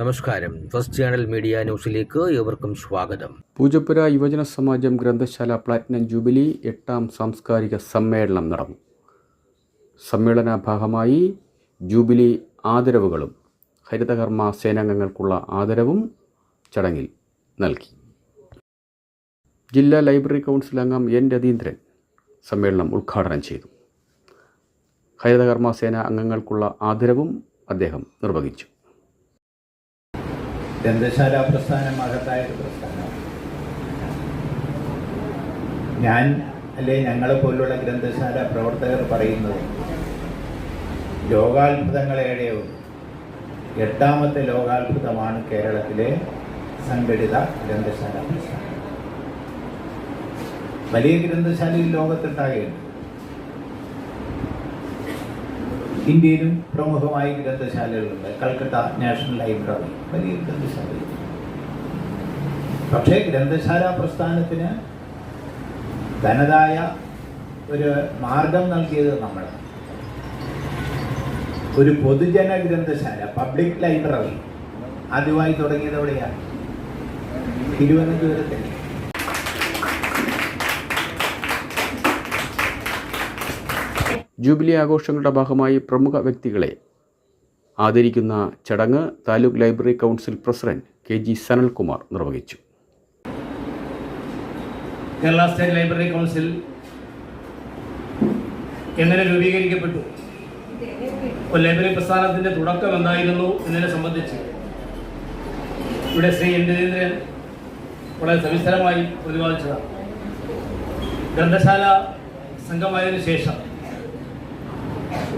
നമസ്കാരം. First channel media ന്യൂസിലേക്ക് ഏവർക്കും സ്വാഗതം. പൂജപ്പുര യുവജന സമാജം ഗ്രന്ഥശാല പ്ലാറ്റിനം ജൂബിലി എട്ടാം സാംസ്കാരിക സമ്മേളനം നടന്നു. സമ്മേളന ഭാഗമായി ജൂബിലി ആദരവുകളും ഹരിതകർമ്മ സേനാംഗങ്ങൾക്കുള്ള ആദരവും ചടങ്ങിൽ നൽകി. ജില്ലാ ലൈബ്രറി കൗൺസിൽ അംഗം എൻ രതീന്ദ്രൻ സമ്മേളനം ഉദ്ഘാടനം ചെയ്തു. ഹരിതകർമ്മ സേന അംഗങ്ങൾക്കുള്ള ആദരവും അദ്ദേഹം നിർവഹിച്ചു. ഗ്രന്ഥശാല പ്രസ്ഥാനം മഹത്തായ ഒരു പ്രസ്ഥാനമാണ് ഞാൻ അല്ലെ ഞങ്ങളെ പോലുള്ള ഗ്രന്ഥശാല പ്രവർത്തകർ പറയുന്നത്? ലോകാത്ഭുതങ്ങളേടെ എട്ടാമത്തെ ലോകാത്ഭുതമാണ് കേരളത്തിലെ സംഘടിത ഗ്രന്ഥശാല പ്രസ്ഥാനം വലിയ ഗ്രന്ഥശാലയിൽ ലോകത്തൊട്ടാകെയുണ്ട് ഇന്ത്യയിലും പ്രമുഖമായ ഗ്രന്ഥശാലകളുണ്ട് കൽക്കട്ട നാഷണൽ ലൈബ്രറി. വലിയ ഗ്രന്ഥശാല പക്ഷേ ഗ്രന്ഥശാല പ്രസ്ഥാനത്തിന് തനതായ ഒരു മാർഗം നൽകിയത് നമ്മൾ ഒരു പൊതുജന ഗ്രന്ഥശാല പബ്ലിക് ലൈബ്രറി ആദ്യമായി തുടങ്ങിയത് എവിടെയാണ്? തിരുവനന്തപുരത്ത്. ജൂബിലി ആഘോഷങ്ങളുടെ ഭാഗമായി പ്രമുഖ വ്യക്തികളെ ആദരിക്കുന്ന ചടങ്ങ് taluk library council president K G Sanalkumar നിർവഹിച്ചു. കേരള സ്റ്റേറ്റ് ലൈബ്രറി കൗൺസിൽ എങ്ങനെ രൂപീകരിക്കപ്പെട്ടു? ലൈബ്രറി പ്രസ്ഥാനത്തിന്റെ തുടക്കം എന്തായിരുന്നു എന്നതിനെ സംബന്ധിച്ച് ഇവിടെ ശ്രീ എൻ രവീന്ദ്രൻ വളരെ സവിസ്തരമായി പ്രതിപാദിച്ചതാണ്. ഗ്രന്ഥശാല സംഘമായതിനു ശേഷം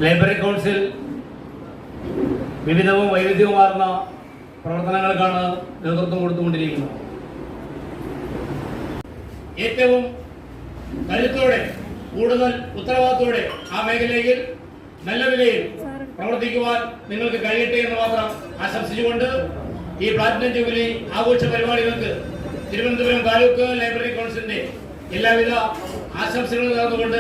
ലൈബ്രറി കൗൺസിൽ വിവിധവും വൈവിധ്യവുമാർന്ന പ്രവർത്തനങ്ങൾക്കാണ് നേതൃത്വം കൊടുത്തുകൊണ്ടിരിക്കുന്നത്. ഏറ്റവും കരുത്തോടെ കൂടുതൽ ഉത്തരവാദിത്തോടെ ആ മേഖലയിൽ നല്ല നിലയിൽ പ്രവർത്തിക്കുവാൻ നിങ്ങൾക്ക് കഴിയട്ടെ എന്ന് മാത്രം ആശംസിച്ചുകൊണ്ട് ഈ പ്ലാറ്റിനം ജൂബിലി ആഘോഷ പരിപാടികൾക്ക് തിരുവനന്തപുരം താലൂക്ക് ലൈബ്രറി കൗൺസിലിന്റെ എല്ലാവിധ ആശംസകളും നേർന്നുകൊണ്ട്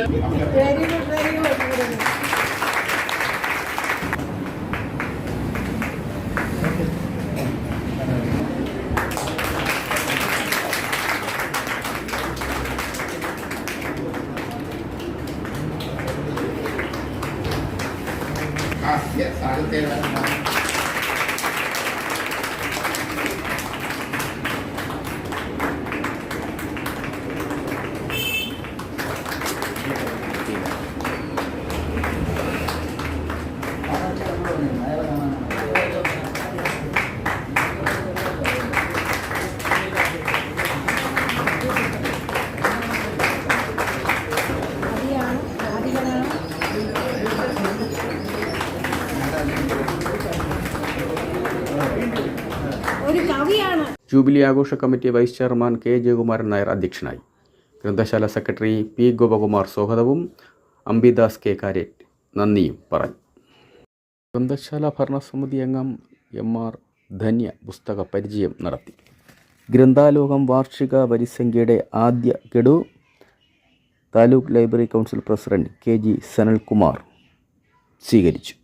啊，也对了。ജൂബിലി ആഘോഷ committee vice chairman K Jayakumaran Nair അധ്യക്ഷനായി. ഗ്രന്ഥശാല സെക്രട്ടറി പി ഗോപകുമാർ സ്വാഗതവും. അംബിദാസ് കെ കാരേറ്റ് നന്ദിയും പറഞ്ഞു. ഗ്രന്ഥശാല ഭരണസമിതി അംഗം എം ആർ ധന്യ പുസ്തക പരിചയം നടത്തി. ഗ്രന്ഥാലോകം വാർഷിക വരിസംഖ്യയുടെ ആദ്യ ഗഡു taluk library council president K G Sanalkumar സ്വീകരിച്ചു.